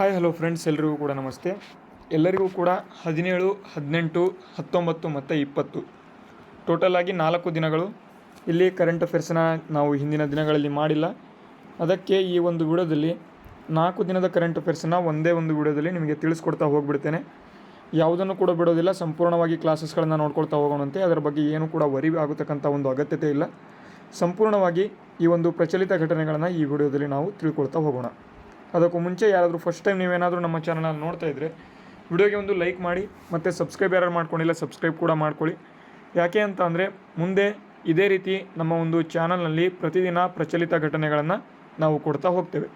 Hi hello friends ಎಲ್ರಿಗೂ ಕೂಡ ನಮಸ್ತೆ. ಎಲ್ಲರಿಗೂ ಕೂಡ ಹದಿನೇಳು, ಹದಿನೆಂಟು, ಹತ್ತೊಂಬತ್ತು ಮತ್ತು ಇಪ್ಪತ್ತು. ಟೋಟಲ್ ಆಗಿ ನಾಲ್ಕು ದಿನಗಳು. ಇಲ್ಲಿ ಕರೆಂಟ್ ಅಫೇರ್ಸನ್ನ ನಾವು ಹಿಂದಿನ ದಿನಗಳಲ್ಲಿ ಮಾಡಿಲ್ಲ. ಅದಕ್ಕೆ ಈ ಒಂದು ವಿಡಿಯೋದಲ್ಲಿ ನಾಲ್ಕು ದಿನದ ಕರೆಂಟ್ ಅಫೇರ್ಸನ್ನು ಒಂದೇ ಒಂದು ವಿಡಿಯೋದಲ್ಲಿ ನಿಮಗೆ ತಿಳಿಸ್ಕೊಡ್ತಾ ಹೋಗ್ಬಿಡ್ತೇನೆ. ಯಾವುದನ್ನು ಕೂಡ ಬಿಡೋದಿಲ್ಲ. ಸಂಪೂರ್ಣವಾಗಿ ಕ್ಲಾಸಸ್ಗಳನ್ನು ನೋಡ್ಕೊಳ್ತಾ ಹೋಗೋಣಂತೆ. ಅದರ ಬಗ್ಗೆ ಏನು ಕೂಡ ವರಿ ಆಗತಕ್ಕಂಥ ಒಂದು ಅಗತ್ಯತೆ ಇಲ್ಲ. ಸಂಪೂರ್ಣವಾಗಿ ಈ ಒಂದು ಪ್ರಚಲಿತ ಘಟನೆಗಳನ್ನು ಈ ವಿಡಿಯೋದಲ್ಲಿ ನಾವು ತಿಳ್ಕೊಳ್ತಾ ಹೋಗೋಣ. ಅದಕ್ಕೂ ಮುಂಚೆ ಯಾರಾದರೂ ಫಸ್ಟ್ ಟೈಮ್ ನೀವೇನಾದರೂ ನಮ್ಮ ಚಾನಲಲ್ಲಿ ನೋಡ್ತಾ ಇದ್ದರೆ ವಿಡಿಯೋಗೆ ಒಂದು ಲೈಕ್ ಮಾಡಿ, ಮತ್ತು ಸಬ್ಸ್ಕ್ರೈಬ್ ಯಾರು ಮಾಡ್ಕೊಂಡಿಲ್ಲ ಸಬ್ಸ್ಕ್ರೈಬ್ ಕೂಡ ಮಾಡ್ಕೊಳ್ಳಿ. ಯಾಕೆ ಅಂತ ಅಂದರೆ, ಮುಂದೆ ಇದೇ ರೀತಿ ನಮ್ಮ ಒಂದು ಚಾನಲ್ನಲ್ಲಿ ಪ್ರತಿದಿನ ಪ್ರಚಲಿತ ಘಟನೆಗಳನ್ನು ನಾವು ಕೊಡ್ತಾ ಹೋಗ್ತೇವೆ.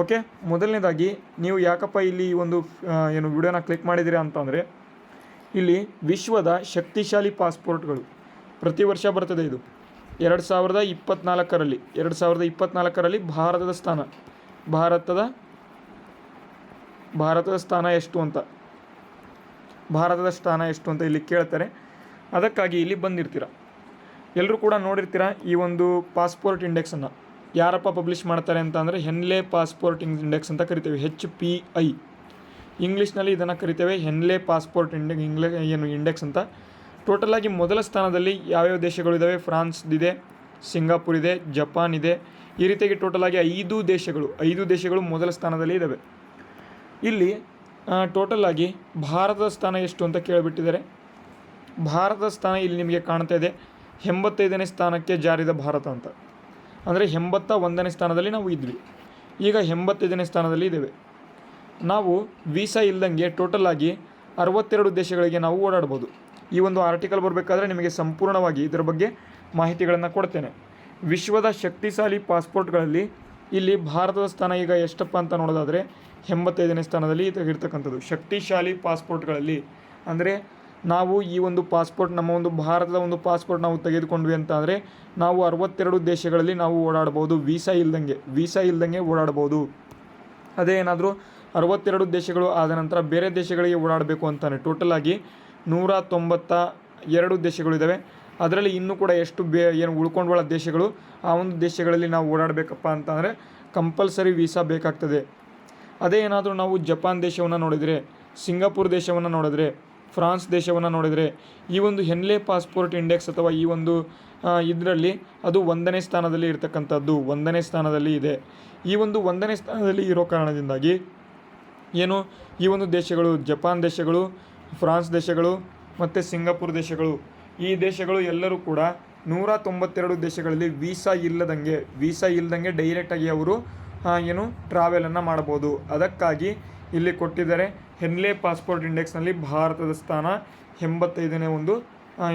ಓಕೆ ಮೊದಲನೇದಾಗಿ, ನೀವು ಯಾಕಪ್ಪ ಇಲ್ಲಿ ಒಂದು ಏನು ವಿಡಿಯೋನ ಕ್ಲಿಕ್ ಮಾಡಿದಿರಿ ಅಂತಂದರೆ, ಇಲ್ಲಿ ವಿಶ್ವದ ಶಕ್ತಿಶಾಲಿ ಪಾಸ್ಪೋರ್ಟ್ಗಳು ಪ್ರತಿ ವರ್ಷ ಬರ್ತದೆ ಇದು. ಎರಡು ಸಾವಿರದ ಇಪ್ಪತ್ತ್ನಾಲ್ಕರಲ್ಲಿ ಎರಡು ಸಾವಿರದ ಇಪ್ಪತ್ತ್ನಾಲ್ಕರಲ್ಲಿ ಭಾರತದ ಸ್ಥಾನ. ಭಾರತದ ಭಾರತದ ಸ್ಥಾನ ಎಷ್ಟು ಅಂತ. ಭಾರತದ ಸ್ಥಾನ ಎಷ್ಟು ಅಂತ ಇಲ್ಲಿ ಕೇಳ್ತಾರೆ. ಅದಕ್ಕಾಗಿ ಇಲ್ಲಿ ಬಂದಿರ್ತೀರ. ಎಲ್ಲರೂ ಕೂಡ ನೋಡಿರ್ತೀರ ಈ ಒಂದು ಪಾಸ್ಪೋರ್ಟ್ ಇಂಡೆಕ್ಸನ್ನು ಯಾರಪ್ಪ ಪಬ್ಲಿಷ್ ಮಾಡ್ತಾರೆ ಅಂತ ಅಂದರೆ ಹೆನ್ಲೆ ಪಾಸ್ಪೋರ್ಟ್ ಇಂಡೆಕ್ಸ್ ಅಂತ ಕರಿತೇವೆ. ಹೆಚ್ ಪಿ ಐ ಇಂಗ್ಲೀಷ್ನಲ್ಲಿ ಇದನ್ನು ಕರಿತೇವೆ. ಹೆನ್ಲೆ ಪಾಸ್ಪೋರ್ಟ್ ಇಂಡೆ ಇಂಗ್ಲೆ ಏನು ಇಂಡೆಕ್ಸ್ ಅಂತ. ಟೋಟಲ್ ಆಗಿ ಮೊದಲ ಸ್ಥಾನದಲ್ಲಿ ಯಾವ್ಯಾವ ದೇಶಗಳು ಇದ್ದಾವೆ ಫ್ರಾನ್ಸ್ ಇದೆ ಸಿಂಗಾಪುರ್ ಇದೆ, ಜಪಾನ್ ಇದೆ ಈ ರೀತಿಯಾಗಿ ಟೋಟಲ್ ಆಗಿ ಐದು ದೇಶಗಳು ಐದು ದೇಶಗಳು ಮೊದಲ ಸ್ಥಾನದಲ್ಲಿ ಇದ್ದಾವೆ ಇಲ್ಲಿ ಟೋಟಲ್ ಆಗಿ ಭಾರತದ ಸ್ಥಾನ ಎಷ್ಟು ಅಂತ ಕೇಳಿಬಿಟ್ಟಿದ್ದಾರೆ. ಭಾರತದ ಸ್ಥಾನ ಇಲ್ಲಿ ನಿಮಗೆ ಕಾಣ್ತಾ ಇದೆ. ಎಂಬತ್ತೈದನೇ ಸ್ಥಾನಕ್ಕೆ ಜಾರಿದ ಭಾರತ ಅಂತ. ಅಂದರೆ ಎಂಬತ್ತ ಒಂದನೇ ಸ್ಥಾನದಲ್ಲಿ ನಾವು ಇದ್ವಿ. ಈಗ ಎಂಬತ್ತೈದನೇ ಸ್ಥಾನದಲ್ಲಿ ಇದ್ದೇವೆ. ನಾವು ವೀಸಾ ಇಲ್ಲದಂಗೆ ಟೋಟಲ್ ಆಗಿ ಅರವತ್ತೆರಡು ದೇಶಗಳಿಗೆ ನಾವು ಓಡಾಡ್ಬೋದು. ಈ ಒಂದು ಆರ್ಟಿಕಲ್ ಬರಬೇಕಾದ್ರೆ ನಿಮಗೆ ಸಂಪೂರ್ಣವಾಗಿ ಇದರ ಬಗ್ಗೆ ಮಾಹಿತಿಗಳನ್ನು ಕೊಡ್ತೇನೆ. ವಿಶ್ವದ ಶಕ್ತಿಶಾಲಿ ಪಾಸ್ಪೋರ್ಟ್ಗಳಲ್ಲಿ ಇಲ್ಲಿ ಭಾರತದ ಸ್ಥಾನ ಈಗ ಎಷ್ಟಪ್ಪ ಅಂತ ನೋಡೋದಾದರೆ ಎಂಬತ್ತೈದನೇ ಸ್ಥಾನದಲ್ಲಿ ಇರ್ತಕ್ಕಂಥದ್ದು. ಶಕ್ತಿಶಾಲಿ ಪಾಸ್ಪೋರ್ಟ್ಗಳಲ್ಲಿ. ಅಂದರೆ ನಾವು ಈ ಒಂದು ಪಾಸ್ಪೋರ್ಟ್, ನಮ್ಮ ಒಂದು ಭಾರತದ ಒಂದು ಪಾಸ್ಪೋರ್ಟ್ ನಾವು ತೆಗೆದುಕೊಂಡ್ವಿ ಅಂತ ಅಂದರೆ ನಾವು ಅರವತ್ತೆರಡು ದೇಶಗಳಲ್ಲಿ ನಾವು ಓಡಾಡ್ಬೋದು. ವೀಸಾ ಇಲ್ದಂಗೆ ವೀಸಾ ಇಲ್ದಂಗೆ ಓಡಾಡ್ಬೋದು. ಅದೇ ಏನಾದರೂ ಅರವತ್ತೆರಡು ದೇಶಗಳು ಆದ ನಂತರ ಬೇರೆ ದೇಶಗಳಿಗೆ ಓಡಾಡಬೇಕು ಅಂತಾನೆ ಟೋಟಲ್ ಆಗಿ ನೂರ ತೊಂಬತ್ತ ಎರಡು ದೇಶಗಳಿದ್ದಾವೆ ಅದರಲ್ಲಿ ಇನ್ನೂ ಕೂಡ ಎಷ್ಟು ಬೇ ಏನು ಉಳ್ಕೊಂಡೊಳ ದೇಶಗಳು, ಆ ಒಂದು ದೇಶಗಳಲ್ಲಿ ನಾವು ಓಡಾಡಬೇಕಪ್ಪ ಅಂತಂದರೆ ಕಂಪಲ್ಸರಿ ವೀಸಾ ಬೇಕಾಗ್ತದೆ. ಅದೇ ಏನಾದರೂ ನಾವು ಜಪಾನ್ ದೇಶವನ್ನು ನೋಡಿದರೆ, ಸಿಂಗಾಪುರ್ ದೇಶವನ್ನು ನೋಡಿದರೆ, ಫ್ರಾನ್ಸ್ ದೇಶವನ್ನು ನೋಡಿದರೆ, ಈ ಒಂದು ಹೆನ್ಲೆ ಪಾಸ್ಪೋರ್ಟ್ ಇಂಡೆಕ್ಸ್ ಅಥವಾ ಈ ಒಂದು ಇದರಲ್ಲಿ ಅದು ಒಂದನೇ ಸ್ಥಾನದಲ್ಲಿ ಇರತಕ್ಕಂಥದ್ದು, ಒಂದನೇ ಸ್ಥಾನದಲ್ಲಿ ಇದೆ. ಈ ಒಂದು ಒಂದನೇ ಸ್ಥಾನದಲ್ಲಿ ಇರೋ ಕಾರಣದಿಂದಾಗಿ ಏನು, ಈ ಒಂದು ದೇಶಗಳು ಜಪಾನ್ ದೇಶಗಳು, ಫ್ರಾನ್ಸ್ ದೇಶಗಳು ಮತ್ತು ಸಿಂಗಾಪುರ್ ದೇಶಗಳು ಈ ದೇಶಗಳು ಎಲ್ಲರೂ ಕೂಡ ನೂರ ತೊಂಬತ್ತೆರಡು ದೇಶಗಳಲ್ಲಿ ವೀಸಾ ಇಲ್ಲದಂಗೆ ವೀಸಾ ಇಲ್ಲದಂಗೆ ಡೈರೆಕ್ಟಾಗಿ ಅವರು ಏನು ಟ್ರಾವೆಲನ್ನು ಮಾಡ್ಬೋದು ಅದಕ್ಕಾಗಿ ಇಲ್ಲಿ ಕೊಟ್ಟಿದ್ದಾರೆ ಹೆನ್ಲೆ ಪಾಸ್ಪೋರ್ಟ್ ಇಂಡೆಕ್ಸ್ನಲ್ಲಿ ಭಾರತದ ಸ್ಥಾನ ಎಂಬತ್ತೈದನೇ ಒಂದು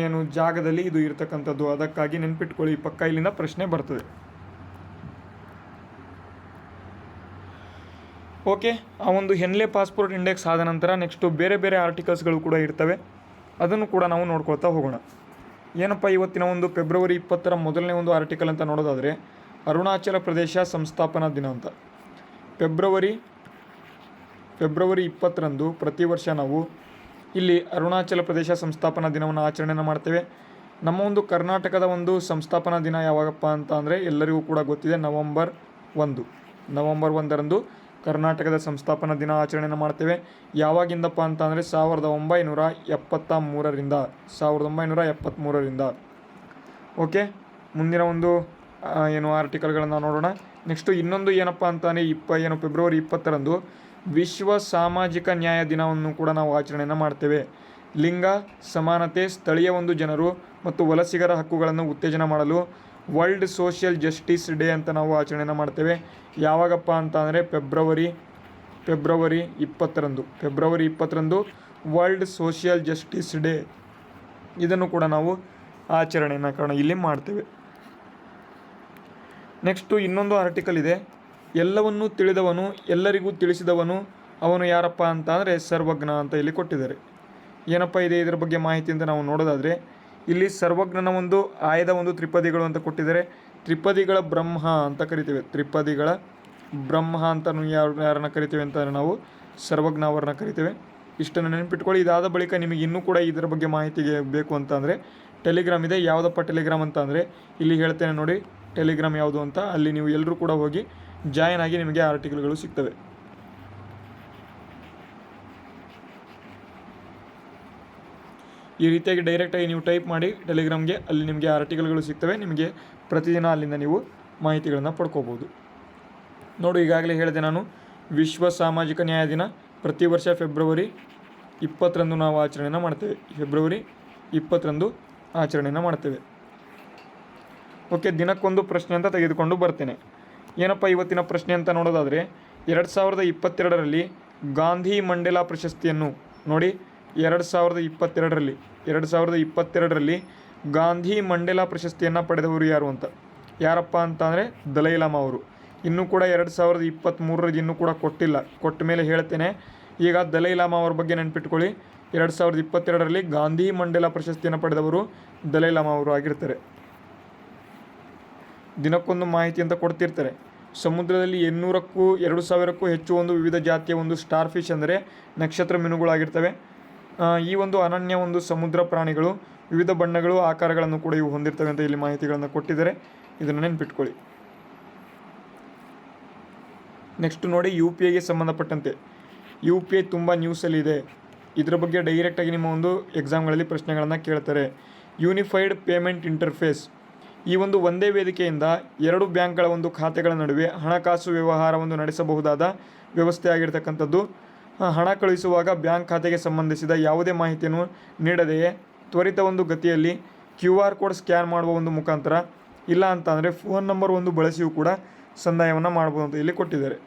ಏನು ಜಾಗದಲ್ಲಿ ಇದು ಇರತಕ್ಕಂಥದ್ದು. ಅದಕ್ಕಾಗಿ ನೆನ್ಪಿಟ್ಕೊಳ್ಳಿ ಪಕ್ಕ ಇಲ್ಲಿಂದ ಪ್ರಶ್ನೆ ಬರ್ತದೆ. ಓಕೆ ಆ ಒಂದು ಹೆನ್ಲೆ ಪಾಸ್ಪೋರ್ಟ್ ಇಂಡೆಕ್ಸ್ ಆದ ನಂತರ ನೆಕ್ಸ್ಟು ಬೇರೆ ಬೇರೆ ಆರ್ಟಿಕಲ್ಸ್ಗಳು ಕೂಡ ಇರ್ತವೆ. ಅದನ್ನು ಕೂಡ ನಾವು ನೋಡ್ಕೊಳ್ತಾ ಹೋಗೋಣ. ಏನಪ್ಪ ಇವತ್ತಿನ ಒಂದು ಫೆಬ್ರವರಿ ಇಪ್ಪತ್ತರ ಮೊದಲನೇ ಒಂದು ಆರ್ಟಿಕಲ್ ಅಂತ ನೋಡೋದಾದರೆ, ಅರುಣಾಚಲ ಪ್ರದೇಶ ಸಂಸ್ಥಾಪನಾ ದಿನ ಅಂತ. ಫೆಬ್ರವರಿ ಫೆಬ್ರವರಿ ಇಪ್ಪತ್ತರಂದು ಪ್ರತಿ ವರ್ಷ ನಾವು ಇಲ್ಲಿ ಅರುಣಾಚಲ ಪ್ರದೇಶ ಸಂಸ್ಥಾಪನಾ ದಿನವನ್ನು ಆಚರಣೆಯನ್ನು ಮಾಡ್ತೇವೆ. ನಮ್ಮ ಒಂದು ಕರ್ನಾಟಕದ ಒಂದು ಸಂಸ್ಥಾಪನಾ ದಿನ ಯಾವಾಗಪ್ಪ ಅಂತ ಅಂದರೆ ಎಲ್ಲರಿಗೂ ಕೂಡ ಗೊತ್ತಿದೆ, ನವಂಬರ್ ಒಂದು. ನವಂಬರ್ ಒಂದರಂದು ಕರ್ನಾಟಕದ ಸಂಸ್ಥಾಪನಾ ದಿನ ಆಚರಣೆಯನ್ನು ಮಾಡ್ತೇವೆ. ಯಾವಾಗಿಂದಪ್ಪ ಅಂತ ಅಂದರೆ ಸಾವಿರದ ಒಂಬೈನೂರ ಎಪ್ಪತ್ತ ಮೂರರಿಂದ ಸಾವಿರದ ಒಂಬೈನೂರ ಎಪ್ಪತ್ತ್ಮೂರರಿಂದ ಓಕೆ, ಮುಂದಿನ ಒಂದು ಏನು ಆರ್ಟಿಕಲ್ಗಳನ್ನು ನೋಡೋಣ. ನೆಕ್ಸ್ಟು ಇನ್ನೊಂದು ಏನಪ್ಪ ಅಂತಾನೆ, ಇಪ್ಪ, ಏನು ಫೆಬ್ರವರಿ ಇಪ್ಪತ್ತರಂದು ವಿಶ್ವ ಸಾಮಾಜಿಕ ನ್ಯಾಯ ದಿನವನ್ನು ಕೂಡ ನಾವು ಆಚರಣೆಯನ್ನು ಮಾಡ್ತೇವೆ. ಲಿಂಗ, ಸಮಾನತೆ, ಸ್ಥಳೀಯ ಒಂದು ಜನರು ಮತ್ತು ವಲಸಿಗರ ಹಕ್ಕುಗಳನ್ನು ಉತ್ತೇಜನ ಮಾಡಲು ವರ್ಲ್ಡ್ ಸೋಷಿಯಲ್ ಜಸ್ಟಿಸ್ ಡೇ ಅಂತ ನಾವು ಆಚರಣೆಯನ್ನು ಮಾಡ್ತೇವೆ. ಯಾವಾಗಪ್ಪ ಅಂತ ಅಂದರೆ ಫೆಬ್ರವರಿ ಫೆಬ್ರವರಿ ಇಪ್ಪತ್ತರಂದು ಫೆಬ್ರವರಿ ಇಪ್ಪತ್ತರಂದು ವರ್ಲ್ಡ್ ಸೋಷಿಯಲ್ ಜಸ್ಟಿಸ್ ಡೇ. ಇದನ್ನು ಕೂಡ ನಾವು ಆಚರಣೆಯನ್ನು ಕಾರಣ ಇಲ್ಲಿ ಮಾಡ್ತೇವೆ. ನೆಕ್ಸ್ಟು ಇನ್ನೊಂದು ಆರ್ಟಿಕಲ್ ಇದೆ. ಎಲ್ಲವನ್ನೂ ತಿಳಿದವನು, ಎಲ್ಲರಿಗೂ ತಿಳಿಸಿದವನು ಅವನು ಯಾರಪ್ಪ ಅಂತ ಅಂದರೆ ಸರ್ವಜ್ಞ ಅಂತ ಇಲ್ಲಿ ಕೊಟ್ಟಿದ್ದಾರೆ. ಏನಪ್ಪ ಇದೆ ಇದರ ಬಗ್ಗೆ ಮಾಹಿತಿ ಅಂತ ನಾವು ನೋಡೋದಾದರೆ ಇಲ್ಲಿ ಸರ್ವಜ್ಞನ ಒಂದು ಆಯ್ದ ಒಂದು ತ್ರಿಪದಿಗಳು ಅಂತ ಕೊಟ್ಟಿದ್ದಾರೆ. ತ್ರಿಪದಿಗಳ ಬ್ರಹ್ಮ ಅಂತ ಕರಿತೀವಿ. ತ್ರಿಪದಿಗಳ ಬ್ರಹ್ಮ ಅಂತ ಯಾರು ಯಾರನ್ನ ಕರಿತೀವಿ ಅಂತಂದರೆ ನಾವು ಸರ್ವಜ್ಞ ಅವರನ್ನ ಕರಿತೇವೆ. ಇಷ್ಟನ್ನು ನೆನಪಿಟ್ಕೊಳ್ಳಿ. ಇದಾದ ಬಳಿಕ ನಿಮಗೆ ಇನ್ನೂ ಕೂಡ ಇದರ ಬಗ್ಗೆ ಮಾಹಿತಿಗೆ ಬೇಕು ಅಂತ ಅಂದರೆ ಟೆಲಿಗ್ರಾಮ್ ಇದೆ. ಯಾವುದಪ್ಪ ಟೆಲಿಗ್ರಾಮ್ ಅಂತ ಅಂದರೆ ಇಲ್ಲಿ ಹೇಳ್ತೇನೆ ನೋಡಿ ಟೆಲಿಗ್ರಾಮ್ ಯಾವುದು ಅಂತ. ಅಲ್ಲಿ ನೀವು ಎಲ್ಲರೂ ಕೂಡ ಹೋಗಿ ಜಾಯಿನ್ ಆಗಿ ನಿಮಗೆ ಆರ್ಟಿಕಲ್ಗಳು ಸಿಗ್ತವೆ. ಈ ರೀತಿಯಾಗಿ ಡೈರೆಕ್ಟಾಗಿ ನೀವು ಟೈಪ್ ಮಾಡಿ ಟೆಲಿಗ್ರಾಮ್ಗೆ, ಅಲ್ಲಿ ನಿಮಗೆ ಆರ್ಟಿಕಲ್ಗಳು ಸಿಗ್ತವೆ. ನಿಮಗೆ ಪ್ರತಿದಿನ ಅಲ್ಲಿಂದ ನೀವು ಮಾಹಿತಿಗಳನ್ನು ಪಡ್ಕೋಬೋದು. ನೋಡು, ಈಗಾಗಲೇ ಹೇಳಿದೆ ನಾನು, ವಿಶ್ವ ಸಾಮಾಜಿಕ ನ್ಯಾಯ ದಿನ ಪ್ರತಿ ವರ್ಷ ಫೆಬ್ರವರಿ ಇಪ್ಪತ್ತರಂದು ನಾವು ಆಚರಣೆಯನ್ನು ಮಾಡ್ತೇವೆ. ಫೆಬ್ರವರಿ ಇಪ್ಪತ್ತರಂದು ಆಚರಣೆಯನ್ನು ಮಾಡ್ತೇವೆ. ಓಕೆ, ದಿನಕ್ಕೊಂದು ಪ್ರಶ್ನೆ ಅಂತ ತೆಗೆದುಕೊಂಡು ಬರ್ತೇನೆ. ಏನಪ್ಪ ಇವತ್ತಿನ ಪ್ರಶ್ನೆ ಅಂತ ನೋಡೋದಾದರೆ, ಎರಡು ಸಾವಿರದ ಇಪ್ಪತ್ತೆರಡರಲ್ಲಿ ಗಾಂಧಿ ಮಂಡೇಲಾ ಪ್ರಶಸ್ತಿಯನ್ನು ನೋಡಿ ಎರಡು ಸಾವಿರದ ಇಪ್ಪತ್ತೆರಡರಲ್ಲಿ, ಎರಡು ಸಾವಿರದ ಇಪ್ಪತ್ತೆರಡರಲ್ಲಿ ಗಾಂಧಿ ಮಂಡೇಲಾ ಪ್ರಶಸ್ತಿಯನ್ನು ಪಡೆದವರು ಯಾರು ಅಂತ. ಯಾರಪ್ಪ ಅಂತ ಅಂದರೆ ದಲೈಲಾಮ ಅವರು. ಇನ್ನೂ ಕೂಡ ಎರಡು ಸಾವಿರದ ಇಪ್ಪತ್ತ್ಮೂರರಲ್ಲಿ ಇನ್ನೂ ಕೂಡ ಕೊಟ್ಟಿಲ್ಲ. ಕೊಟ್ಟ ಮೇಲೆ ಹೇಳ್ತೇನೆ, ಈಗ ದಲೈಲಾಮ ಅವ್ರ ಬಗ್ಗೆ ನೆನ್ಪಿಟ್ಕೊಳ್ಳಿ. ಎರಡು ಸಾವಿರದ ಇಪ್ಪತ್ತೆರಡರಲ್ಲಿ ಗಾಂಧಿ ಮಂಡೇಲಾ ಪ್ರಶಸ್ತಿಯನ್ನು ಪಡೆದವರು ದಲೈಲಾಮ ಅವರು ಆಗಿರ್ತಾರೆ. ದಿನಕ್ಕೊಂದು ಮಾಹಿತಿ ಅಂತ ಕೊಡ್ತಿರ್ತಾರೆ. ಸಮುದ್ರದಲ್ಲಿ ಎನ್ನೂರಕ್ಕೂ ಎರಡು ಸಾವಿರಕ್ಕೂ ಹೆಚ್ಚು ಒಂದು ವಿವಿಧ ಜಾತಿಯ ಒಂದು ಸ್ಟಾರ್ ಫಿಶ್ ಅಂದರೆ ನಕ್ಷತ್ರ ಮೀನುಗಳಾಗಿರ್ತವೆ. ಈ ಒಂದು ಅನನ್ಯ ಒಂದು ಸಮುದ್ರ ಪ್ರಾಣಿಗಳು, ವಿವಿಧ ಬಣ್ಣಗಳು, ಆಕಾರಗಳನ್ನು ಕೂಡ ಇವು ಹೊಂದಿರ್ತವೆ ಅಂತ ಇಲ್ಲಿ ಮಾಹಿತಿಗಳನ್ನು ಕೊಟ್ಟಿದ್ದಾರೆ. ಇದನ್ನು ನೆನ್ಪಿಟ್ಕೊಳ್ಳಿ. ನೆಕ್ಸ್ಟ್ ನೋಡಿ ಯು ಪಿ ಐಗೆ ಸಂಬಂಧಪಟ್ಟಂತೆ. ಯು ಪಿ ಐ ತುಂಬ ನ್ಯೂಸಲ್ಲಿದೆ ಇದರ ಬಗ್ಗೆ ಡೈರೆಕ್ಟಾಗಿ ನಿಮ್ಮ ಒಂದು ಎಕ್ಸಾಮ್ಗಳಲ್ಲಿ ಪ್ರಶ್ನೆಗಳನ್ನು ಕೇಳ್ತಾರೆ. ಯೂನಿಫೈಡ್ ಪೇಮೆಂಟ್ ಇಂಟರ್ಫೇಸ್ ಈ ಒಂದು ಒಂದೇ ವೇದಿಕೆಯಿಂದ ಎರಡು ಬ್ಯಾಂಕ್ಗಳ ಒಂದು ಖಾತೆಗಳ ನಡುವೆ ಹಣಕಾಸು ವ್ಯವಹಾರವನ್ನು ನಡೆಸಬಹುದಾದ ವ್ಯವಸ್ಥೆ ಆಗಿರ್ತಕ್ಕಂಥದ್ದು. ಹಣ ಕಳುಹಿಸುವಾಗ ಬ್ಯಾಂಕ್ ಖಾತೆಗೆ ಸಂಬಂಧಿಸಿದ ಯಾವುದೇ ಮಾಹಿತಿಯನ್ನು ನೀಡದೆಯೇ ತ್ವರಿತ ಒಂದು ಗತಿಯಲ್ಲಿ ಕ್ಯೂ ಆರ್ ಕೋಡ್ ಸ್ಕ್ಯಾನ್ ಮಾಡುವ ಒಂದು ಮುಖಾಂತರ, ಇಲ್ಲ ಅಂತ ಅಂದರೆ ಫೋನ್ ನಂಬರ್ ಒಂದು ಬಳಸಿಯೂ ಕೂಡ ಸಂದಾಯವನ್ನು ಮಾಡ್ಬೋದು ಅಂತ ಇಲ್ಲಿ ಕೊಟ್ಟಿದ್ದಾರೆ.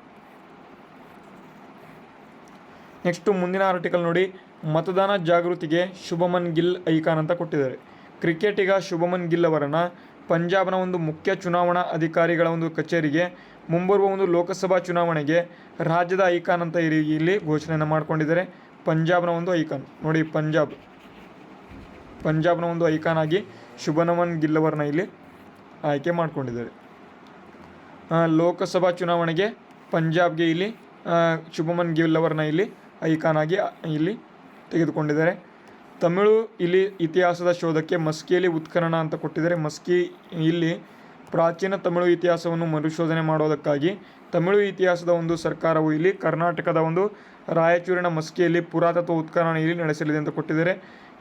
ನೆಕ್ಸ್ಟು ಮುಂದಿನ ಆರ್ಟಿಕಲ್ ನೋಡಿ, ಮತದಾನ ಜಾಗೃತಿಗೆ ಶುಭಮನ್ ಗಿಲ್ ಐಕಾನ್ ಅಂತ ಕೊಟ್ಟಿದ್ದಾರೆ. ಕ್ರಿಕೆಟಿಗ ಶುಭಮನ್ ಗಿಲ್ ಅವರನ್ನು ಪಂಜಾಬ್ನ ಒಂದು ಮುಖ್ಯ ಚುನಾವಣಾ ಅಧಿಕಾರಿಗಳ ಒಂದು ಕಚೇರಿಗೆ ಮುಂಬರುವ ಒಂದು ಲೋಕಸಭಾ ಚುನಾವಣೆಗೆ ರಾಜ್ಯದ ಐಕಾನ್ ಅಂತ ಇಲ್ಲಿ ಘೋಷಣೆಯನ್ನು ಮಾಡಿಕೊಂಡಿದ್ದಾರೆ. ಪಂಜಾಬ್ನ ಒಂದು ಐಕಾನ್. ನೋಡಿ, ಪಂಜಾಬ್. ಪಂಜಾಬ್ನ ಒಂದು ಐಕಾನ್ ಆಗಿ ಶುಭನಮನ್ ಗಿಲ್ ಅವರನ್ನ ಇಲ್ಲಿ ಆಯ್ಕೆ ಮಾಡಿಕೊಂಡಿದ್ದಾರೆ. ಲೋಕಸಭಾ ಚುನಾವಣೆಗೆ ಪಂಜಾಬ್ಗೆ ಇಲ್ಲಿ ಶುಭಮನ್ ಗಿಲ್ ಅವರನ್ನ ಇಲ್ಲಿ ಐಕಾನ್ ಆಗಿ ಇಲ್ಲಿ ತೆಗೆದುಕೊಂಡಿದ್ದಾರೆ. ತಮಿಳು ಇಲ್ಲಿ ಇತಿಹಾಸದ ಶೋಧಕ್ಕೆ ಮಸ್ಕಿಯಲ್ಲಿ ಉತ್ಖನನ ಅಂತ ಕೊಟ್ಟಿದ್ದಾರೆ. ಮಸ್ಕಿ ಇಲ್ಲಿ ಪ್ರಾಚೀನ ತಮಿಳು ಇತಿಹಾಸವನ್ನು ಮರುಶೋಧನೆ ಮಾಡೋದಕ್ಕಾಗಿ ತಮಿಳು ಇತಿಹಾಸದ ಒಂದು ಸರ್ಕಾರವು ಇಲ್ಲಿ ಕರ್ನಾಟಕದ ಒಂದು ರಾಯಚೂರಿನ ಮಸ್ಕಿಯಲ್ಲಿ ಪುರಾತತ್ವ ಉತ್ಖನನ ಇಲ್ಲಿ ನಡೆಸಲಿದೆ ಅಂತ ಕೊಟ್ಟಿದ್ದಾರೆ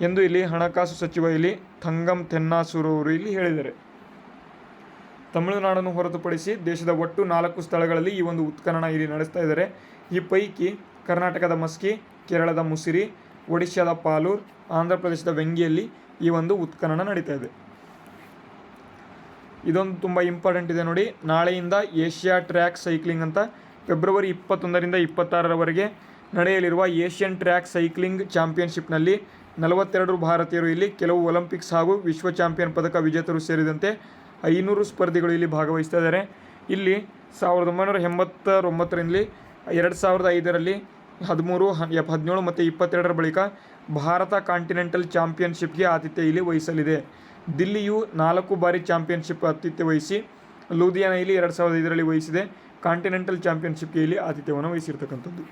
ಎಂದು ಇಲ್ಲಿ ಹಣಕಾಸು ಸಚಿವ ಇಲ್ಲಿ ಥಂಗಂ ತೆನ್ನಾಸೂರು ಅವರು ಇಲ್ಲಿ ಹೇಳಿದ್ದಾರೆ. ತಮಿಳುನಾಡನ್ನು ಹೊರತುಪಡಿಸಿ ದೇಶದ ಒಟ್ಟು ನಾಲ್ಕು ಸ್ಥಳಗಳಲ್ಲಿ ಈ ಒಂದು ಉತ್ಖನನ ಇಲ್ಲಿ ನಡೆಸ್ತಾ ಇದ್ದಾರೆ. ಈ ಪೈಕಿ ಕರ್ನಾಟಕದ ಮಸ್ಕಿ, ಕೇರಳದ ಮುಸಿರಿ ಒಡಿಶಾದ ಪಾಲೂರ್, ಆಂಧ್ರ ಪ್ರದೇಶದ ವೆಂಗಿಯಲ್ಲಿ ಈ ಒಂದು ಉತ್ಖನನ ನಡೀತಾ ಇದೆ. ಇದೊಂದು ತುಂಬ ಇಂಪಾರ್ಟೆಂಟ್ ಇದೆ ನೋಡಿ. ನಾಳೆಯಿಂದ ಏಷ್ಯಾ ಟ್ರ್ಯಾಕ್ ಸೈಕ್ಲಿಂಗ್ ಅಂತ ಫೆಬ್ರವರಿ ಇಪ್ಪತ್ತೊಂದರಿಂದ ಇಪ್ಪತ್ತಾರರವರೆಗೆ ನಡೆಯಲಿರುವ ಏಷ್ಯನ್ ಟ್ರ್ಯಾಕ್ ಸೈಕ್ಲಿಂಗ್ ಚಾಂಪಿಯನ್ಶಿಪ್ನಲ್ಲಿ ನಲವತ್ತೆರಡು ಭಾರತೀಯರು ಇಲ್ಲಿ, ಕೆಲವು ಒಲಿಂಪಿಕ್ಸ್ ಹಾಗೂ ವಿಶ್ವ ಚಾಂಪಿಯನ್ ಪದಕ ವಿಜೇತರು ಸೇರಿದಂತೆ ಐನೂರು ಸ್ಪರ್ಧಿಗಳು ಇಲ್ಲಿ ಭಾಗವಹಿಸ್ತಾ ಇದ್ದಾರೆ. ಇಲ್ಲಿ ಸಾವಿರದ ಒಂಬೈನೂರ ಎಂಬತ್ತರೊಂಬತ್ತರಲ್ಲಿ ಎರಡು ಸಾವಿರದ ಐದರಲ್ಲಿ ಹದಿಮೂರು ಹದಿನೇಳು ಮತ್ತು ಇಪ್ಪತ್ತೆರಡರ ಬಳಿಕ ಭಾರತ ಕಾಂಟಿನೆಂಟಲ್ ಚಾಂಪಿಯನ್ಶಿಪ್ಗೆ ಆತಿಥ್ಯ ಇಲ್ಲಿ ವಹಿಸಲಿದೆ. ದಿಲ್ಲಿಯು ನಾಲ್ಕು ಬಾರಿ ಚಾಂಪಿಯನ್ಶಿಪ್ ಆತಿಥ್ಯ ವಹಿಸಿ ಲೂಧಿಯಾನ ಇಲ್ಲಿ ಎರಡು ಸಾವಿರದ ಐದರಲ್ಲಿ ವಹಿಸಿದೆ. ಕಾಂಟಿನೆಂಟಲ್ ಚಾಂಪಿಯನ್ಶಿಪ್ಗೆ ಇಲ್ಲಿ ಆತಿಥ್ಯವನ್ನು ವಹಿಸಿರ್ತಕ್ಕಂಥದ್ದು.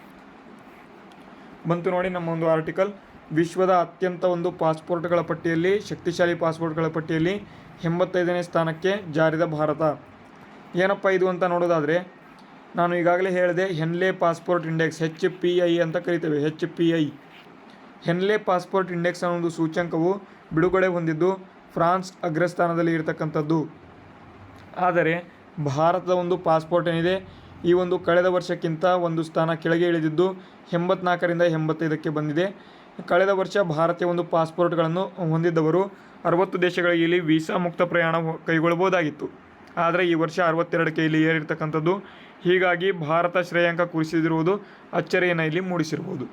ಬಂತು ನೋಡಿ ನಮ್ಮ ಒಂದು ಆರ್ಟಿಕಲ್ ವಿಶ್ವದ ಅತ್ಯಂತ ಒಂದು ಪಾಸ್ಪೋರ್ಟ್ಗಳ ಪಟ್ಟಿಯಲ್ಲಿ, ಶಕ್ತಿಶಾಲಿ ಪಾಸ್ಪೋರ್ಟ್ಗಳ ಪಟ್ಟಿಯಲ್ಲಿ ಎಂಬತ್ತೈದನೇ ಸ್ಥಾನಕ್ಕೆ ಜಾರಿದ ಭಾರತ. ಏನಪ್ಪ ಇದು ಅಂತ ನೋಡೋದಾದರೆ ನಾನು ಈಗಾಗಲೇ ಹೇಳಿದೆ Henley passport index H P I ಅಂತ ಕರಿತೇವೆ H P I Henley passport index ಅನ್ನೋ ಒಂದು ಸೂಚ್ಯಂಕವು ಬಿಡುಗಡೆ ಹೊಂದಿದ್ದು ಫ್ರಾನ್ಸ್ ಅಗ್ರಸ್ಥಾನದಲ್ಲಿ ಇರತಕ್ಕಂಥದ್ದು. ಆದರೆ, ಭಾರತದ ಒಂದು ಪಾಸ್ಪೋರ್ಟ್ ಏನಿದೆ, ಈ ಒಂದು ಕಳೆದ ವರ್ಷಕ್ಕಿಂತ ಒಂದು ಸ್ಥಾನ ಕೆಳಗೆ ಇಳಿದಿದ್ದು ಎಂಬತ್ನಾಲ್ಕರಿಂದ ಎಂಬತ್ತೈದಕ್ಕೆ ಬಂದಿದೆ. ಕಳೆದ ವರ್ಷ ಭಾರತೀಯ ಒಂದು ಪಾಸ್ಪೋರ್ಟ್ಗಳನ್ನು ಹೊಂದಿದ್ದವರು ಅರವತ್ತು ದೇಶಗಳಿಗೆ ಇಲ್ಲಿ ವೀಸಾ ಮುಕ್ತ ಪ್ರಯಾಣ ಕೈಗೊಳ್ಳಬಹುದಾಗಿತ್ತು. ಆದರೆ ಈ ವರ್ಷ ಅರವತ್ತೆರಡಕ್ಕೆ ಇಲ್ಲಿ ಏರಿರ್ತಕ್ಕಂಥದ್ದು. ಹೀಗಾಗಿ ಭಾರತ ಶ್ರೇಯಾಂಕ ಕುರಿಸಿದಿರುವುದು ಅಚ್ಚರಿಯನ್ನು ಇಲ್ಲಿ ಮೂಡಿಸಿರ್ಬೋದು.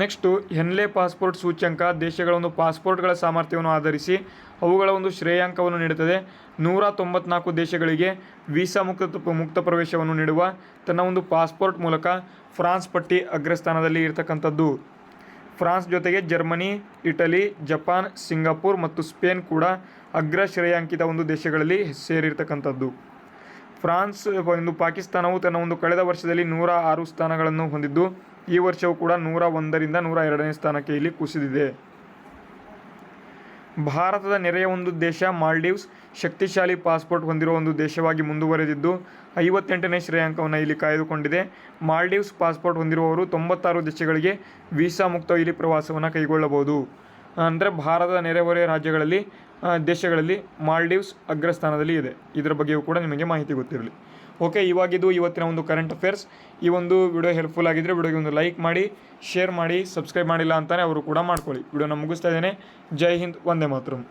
ನೆಕ್ಸ್ಟು ಹೆನ್ಲೆ ಪಾಸ್ಪೋರ್ಟ್ ಸೂಚ್ಯಂಕ ದೇಶಗಳ ಒಂದು ಪಾಸ್ಪೋರ್ಟ್ಗಳ ಸಾಮರ್ಥ್ಯವನ್ನು ಆಧರಿಸಿ ಅವುಗಳ ಒಂದು ಶ್ರೇಯಾಂಕವನ್ನು ನೀಡುತ್ತದೆ. ನೂರ ತೊಂಬತ್ನಾಲ್ಕು ದೇಶಗಳಿಗೆ ವೀಸಾ ಮುಕ್ತ ಮುಕ್ತ ಪ್ರವೇಶವನ್ನು ನೀಡುವ ತನ್ನ ಒಂದು ಪಾಸ್ಪೋರ್ಟ್ ಮೂಲಕ ಫ್ರಾನ್ಸ್ ಪಟ್ಟಿ ಅಗ್ರಸ್ಥಾನದಲ್ಲಿ ಇರತಕ್ಕಂಥದ್ದು. ಫ್ರಾನ್ಸ್ ಜೊತೆಗೆ ಜರ್ಮನಿ, ಇಟಲಿ, ಜಪಾನ್, ಸಿಂಗಾಪುರ್ ಮತ್ತು ಸ್ಪೇನ್ ಕೂಡ ಅಗ್ರ ಶ್ರೇಯಾಂಕಿತ ಒಂದು ದೇಶಗಳಲ್ಲಿ ಸೇರಿರ್ತಕ್ಕಂಥದ್ದು. ಫ್ರಾನ್ಸ್ ಒಂದು ಪಾಕಿಸ್ತಾನವು ತನ್ನ ಒಂದು ಕಳೆದ ವರ್ಷದಲ್ಲಿ ನೂರ ಆರು ಸ್ಥಾನಗಳನ್ನು ಹೊಂದಿದ್ದು, ಈ ವರ್ಷವೂ ಕೂಡ ನೂರ ಒಂದರಿಂದ ನೂರ ಎರಡನೇ ಸ್ಥಾನಕ್ಕೆ ಇಲ್ಲಿ ಕುಸಿದಿದೆ. ಭಾರತದ ನೆರೆಯ ಒಂದು ದೇಶ ಮಾಲ್ಡೀವ್ಸ್, ಶಕ್ತಿಶಾಲಿ ಪಾಸ್ಪೋರ್ಟ್ ಹೊಂದಿರುವ ಒಂದು ದೇಶವಾಗಿ ಮುಂದುವರೆದಿದ್ದು, ಐವತ್ತೆಂಟನೇ ಶ್ರೇಯಾಂಕವನ್ನು ಇಲ್ಲಿ ಕಾಯ್ದುಕೊಂಡಿದೆ. ಮಾಲ್ಡೀವ್ಸ್ ಪಾಸ್ಪೋರ್ಟ್ ಹೊಂದಿರುವವರು ತೊಂಬತ್ತಾರು ದೇಶಗಳಿಗೆ ವೀಸಾ ಮುಕ್ತ ಇಲ್ಲಿ ಪ್ರವಾಸವನ್ನು ಕೈಗೊಳ್ಳಬಹುದು. ಅಂದರೆ ಭಾರತದ ನೆರೆಹೊರೆಯ ರಾಜ್ಯಗಳಲ್ಲಿ ದೇಶಗಳಲ್ಲಿ ಮಾಲ್ಡೀವ್ಸ್ ಅಗ್ರಸ್ಥಾನದಲ್ಲಿ ಇದೆ. ಇದರ ಬಗ್ಗೆಯೂ ಕೂಡ ನಿಮಗೆ ಮಾಹಿತಿ ಗೊತ್ತಿರಲಿ. ಓಕೆ, ಇವಾಗಿದ್ದು ಇವತ್ತಿನ ಒಂದು ಕರೆಂಟ್ ಅಫೇರ್ಸ್ ಈ ಒಂದು ವಿಡಿಯೋ ಹೆಲ್ಪ್ಫುಲ್ ಆಗಿದ್ದರೆ ವಿಡಿಯೋಗೆ ಒಂದು ಲೈಕ್ ಮಾಡಿ ಶೇರ್ ಮಾಡಿ ಸಬ್ಸ್ಕ್ರೈಬ್ ಮಾಡಿಲ್ಲ ಅಂತಲೇ ಅವರು ಕೂಡ ಮಾಡ್ಕೊಳ್ಳಿ. ವಿಡಿಯೋನ ಮುಗಿಸ್ತಾ ಇದ್ದೇನೆ. ಜೈ ಹಿಂದ್, ವಂದೇ ಮಾತರಂ.